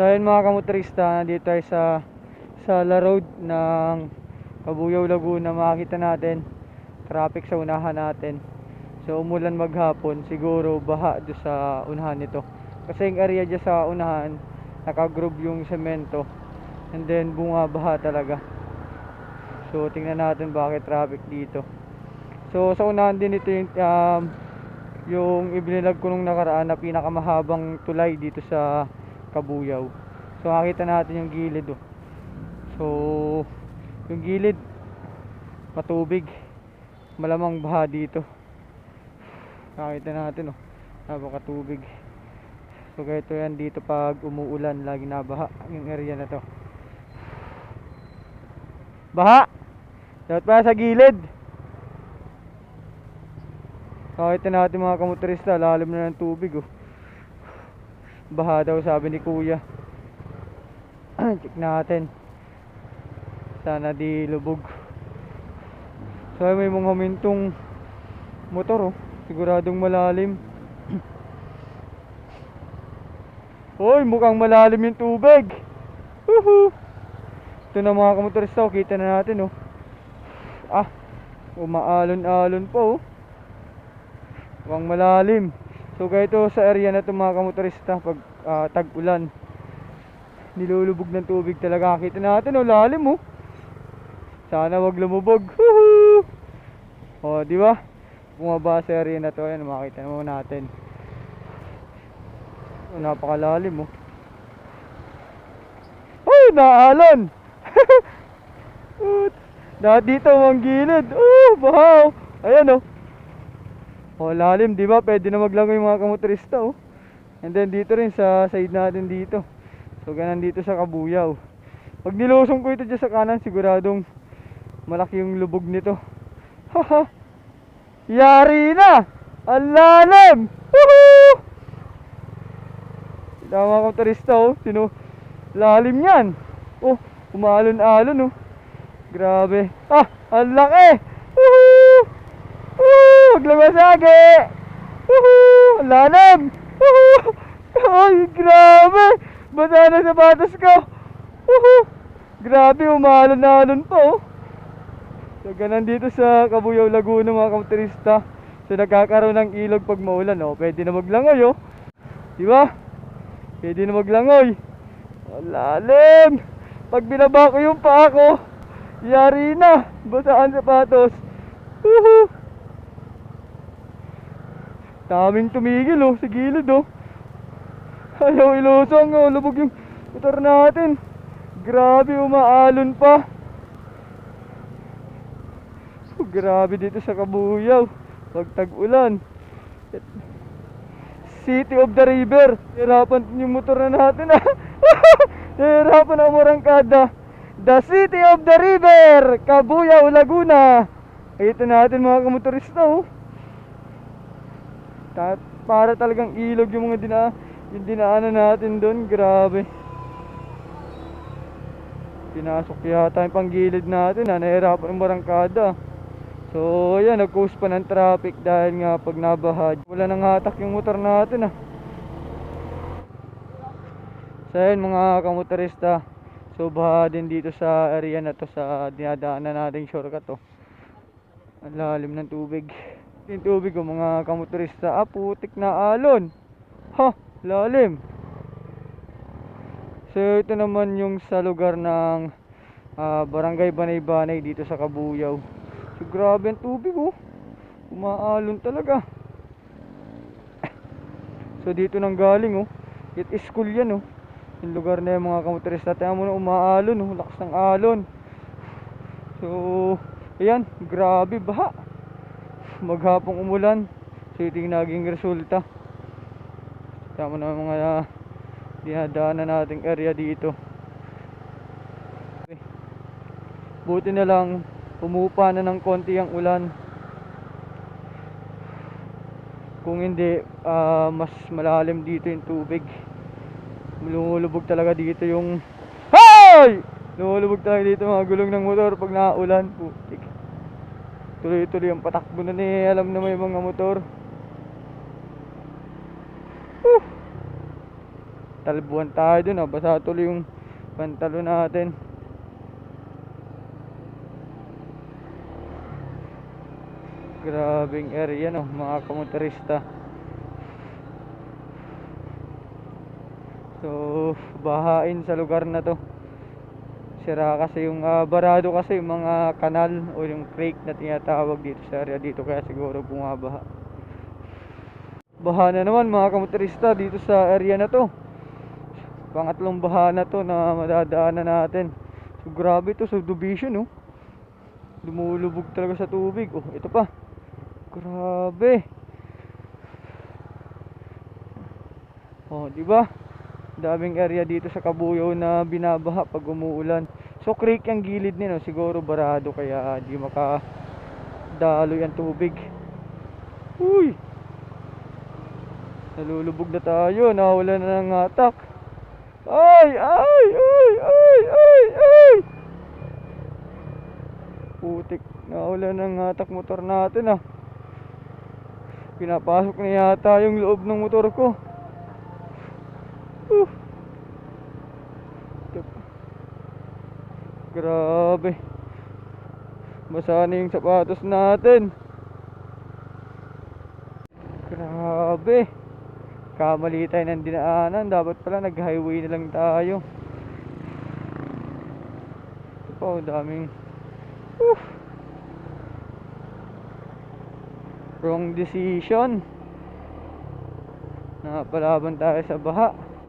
So ayun mga kamotorista, nandito tayo sa sa La Road ng Kabuyaw, Laguna. Makikita natin traffic sa unahan natin. So umulan maghapon, siguro baha do sa unahan nito. Kasi yung area dyan sa unahan, nakagroove yung semento. And then bunga baha talaga. So tingnan natin bakit traffic dito. So sa unahan din ito yung um, yung ibinilag ko nung nakaraan na pinakamahabang tulay dito sa Kabuyaw. So makita natin yung gilid oh. So yung gilid matubig. Malamang baha dito. Nakita natin oh. Napakatubig. So ganito yan dito pag umuulan, lagi nabaha yung area na to. Baha! Dapat pa sa gilid. Kahit natin mga kamotorista, lalim na ng tubig oh. Baha daw sabi ni kuya. Check natin. Sana di lubog. So ay, may mga humintong motor oh. Siguradong malalim. Hoy, mukhang malalim yung tubig. Woohoo! Ito na mga kamotorista, oh. kita na natin oh. Ah, umaalon-alon pa oh. Mukhang malalim. So ganito sa area na to mga kamotorista pag ah, tag-ulan. Nilulubog ng tubig talaga. Kita natin oh, lalim oh. Sana wag lumubog. Woohoo! Oh, di ba? Bumaba sa area na to, ayan makita naman natin. Oh, napakalalim oh. Ay, naalon! Dahil dito ang gilid. Oh, bahaw. Ayan oh. Oh, lalim, di ba? Pwede na maglangoy yung mga kamotorista, oh. And then dito rin sa side natin dito. So, ganun dito sa Kabuyaw. Pag nilusong ko ito dyan sa kanan, siguradong malaki yung lubog nito. Haha! Yari na! Ang lalim! Woohoo! Tama mga kamotorista, oh. Sino? Lalim yan. Oh, umalon-alon, oh. Grabe. Ah, ang laki! Masagi! Woohoo! Lalim! Woohoo! Ay, grabe! Basa na sapatos ko! Woohoo! Grabe, umalon-alon pa, oh. So, ganun dito sa Kabuyaw, Laguna, mga kamotorista. So, nagkakaroon ng ilog pag maulan, oh. Pwede na maglangoy, oh. Di ba? Pwede na maglangoy. Ang lalim! Pag binaba ko yung paa ko, yari na! Basaan sapatos. Woohoo! Daming tumigil oh, sa gilid oh. Ayaw ilusong oh, lubog yung motor natin. Grabe, umaalon pa. Oh, grabe dito sa Kabuyaw. Pag tag-ulan. City of the River. Hirapan yung motor na natin ah. Hirapan ang morangkada. The City of the River, Kabuyaw, Laguna. Ito natin mga kamotorista oh. Ta- para talagang ilog yung mga dina yung dinaanan natin doon, grabe. Pinasok yata yung panggilid natin, ha, nahirapan yung barangkada. So, ayan, nag-cause pa ng traffic dahil nga pag nabaha, wala nang hatak yung motor natin, ha. So, ayan mga kamotorista, so baha din dito sa area na to sa dinadaanan nating shortcut, to. Ang lalim ng tubig. Yung tubig ko mga kamotorista, ah putik na alon. Ha, lalim. So ito naman yung sa lugar ng ah, Barangay Banay-Banay dito sa Kabuyaw. So grabe ang tubig oh. Umaalon talaga. So dito nang galing oh. It is school yan oh. Yung lugar na yung mga kamotorista. Tingnan mo na umaalon oh. Lakas ng alon. So, ayan. Grabe baha maghapong umulan so ito naging resulta. Tama na mga uh, dinadaanan nating area dito. Okay. buti na lang umupa na ng konti ang ulan. Kung hindi ah, mas malalim dito yung tubig. Lumulubog talaga dito yung Hoy! Lumulubog talaga dito mga gulong ng motor pag naulan. Putik Tuloy-tuloy ang patakbo na ni alam na may mga motor. Whew. Talbuhan tayo dun, ah. Basa tuloy yung pantalo natin. Grabing area no, mga kamotorista. So, bahain sa lugar na to. Sira kasi yung ah, barado kasi yung mga kanal o yung creek na tinatawag dito sa area dito kaya siguro bumabaha. Baha na naman mga kamotorista dito sa area na to. Pangatlong baha na to na madadaanan natin. So, grabe to subdivision no. Lumulubog talaga sa tubig. Oh, ito pa. Grabe. Oh, di ba? Daming area dito sa Kabuyaw na binabaha pag umuulan. So creek ang gilid nino, siguro barado kaya di maka daloy ang tubig. Uy. Nalulubog na tayo, nawala na ng atak. Ay, ay, ay, ay, ay, ay. Putik, nawala ng atak motor natin ah. Pinapasok na yata yung loob ng motor ko. Uh. Ito. Grabe. Basa na yung sapatos natin. Grabe. Kamali tayo ng dinaanan. Dapat pala nag-highway na lang tayo. Ito pa, daming... Uh. Wrong decision. Napalaban tayo sa baha.